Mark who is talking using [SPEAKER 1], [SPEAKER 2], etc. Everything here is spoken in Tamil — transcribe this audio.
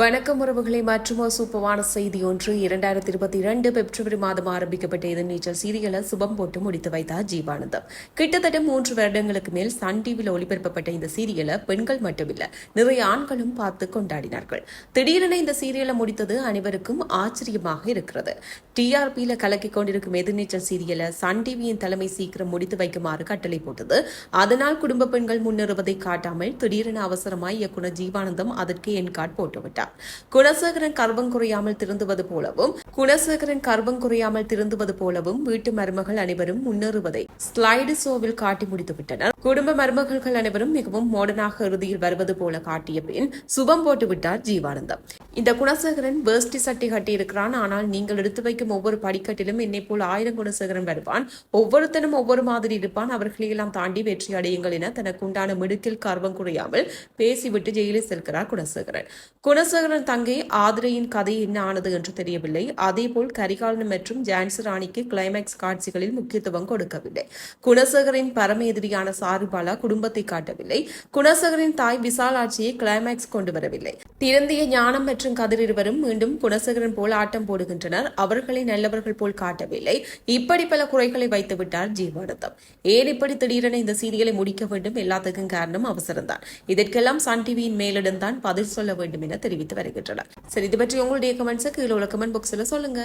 [SPEAKER 1] வணக்கம் உறவுகளை மற்றும் சூப்பவான செய்தி ஒன்று. இரண்டாயிரத்தி இருபத்தி இரண்டு பிப்ரவரி மாதம் ஆரம்பிக்கப்பட்ட இதன் நீச்சல் சீரியலை சுபம் போட்டு முடித்து வைத்தார் ஜீவானந்தம். கிட்டத்தட்ட மூன்று வருடங்களுக்கு மேல் சன் டிவியில் ஒளிபரப்பப்பட்ட இந்த சீரியலை பெண்கள் மட்டுமில்ல நிறைய ஆண்களும் பார்த்து கொண்டாடினார்கள். திடீரென இந்த சீரியலை முடித்தது அனைவருக்கும் ஆச்சரியமாக இருக்கிறது. டிஆர்பியில கலக்கிக் கொண்டிருக்கும் எதிர்நீச்சல் சீரியலை சன் டிவியின் தலைமை சீக்கிரம் முடித்து வைக்குமாறு கட்டளை போட்டது. அதனால் குடும்ப பெண்கள் முன்னேறுவதை காட்டாமல் திடீரென அவசரமாய் இயக்குனர் ஜீவானந்தம் அதற்கு என் கார்டு குறிப்பிட்டார் குணசேகரன் கர்வம் குறையாமல் திருந்துவது போலவும் குணசேகரன் கர்வம் குறையாமல் திருந்துவது போலவும் வீட்டு மருமகள் அனைவரும் முன்னேறுவதை ஸ்லைடு ஷோவில் காட்டி முடித்துவிட்டனர். குடும்ப மருமகள்கள் அனைவரும் மிகவும் மோடனாக இறுதியில் வருவது போல காட்டிய பின் சுபம் போட்டுவிட்டார் ஜீவானந்தம். இந்த குணசேகரன் வேஷ்டி சட்டை கட்டியிருக்கிறான். ஆனால் நீங்கள் எடுத்து வைக்கும் ஒவ்வொரு படிக்கட்டிலும் என்னை போல் ஆயிரம் குணசேகரன் வருவான். ஒவ்வொருத்தனும் ஒவ்வொரு மாதிரி இருப்பான். அவர்களையெல்லாம் தாண்டி வெற்றி அடையுங்கள் என தனக்குண்டான மிடுக்கில் கர்வம் குறையாமல் பேசிவிட்டு ஜெயிலில் செல்கிறார் குணசேகரன் குணசேகரன் தங்கை ஆதிரையின் கதை என்ன ஆனது என்று தெரியவில்லை. அதேபோல் கரிகாலன் மற்றும் ஜான்சி ராணிக்கு கிளைமேக்ஸ் காட்சிகளில் முக்கியத்துவம் கொடுக்கவில்லை. குணசேகரின் பரம எதிரியான சாருபாலா குடும்பத்தை காட்டவில்லை. குணசேகரின் தாய் விசாலாட்சியை கிளைமேக்ஸ் கொண்டு வரவில்லை. திறந்திய ஞானம் மற்றும் கதிர் இருவரும் மீண்டும் குணசேகரன் போல் ஆட்டம் போடுகின்றனர். அவர்களை நல்லவர்கள் போல் காட்டவில்லை. இப்படி பல குறைகளை வைத்து விட்டார் ஜீவானந்தம். ஏன் இப்படி திடீரென இந்த சீரியலை முடிக்க வேண்டும்? எல்லாத்துக்கும் காரணம் அவசரம்தான். இதற்கெல்லாம் சன் டிவியின் மேலிடம்தான் பதில் சொல்ல வேண்டும் என தெரிவித்து வருகின்றனர். சரி இது பற்றி உங்களுடைய கமெண்ட்ஸை கீழே உள்ள கமெண்ட் பாக்ஸில் சொல்லுங்க.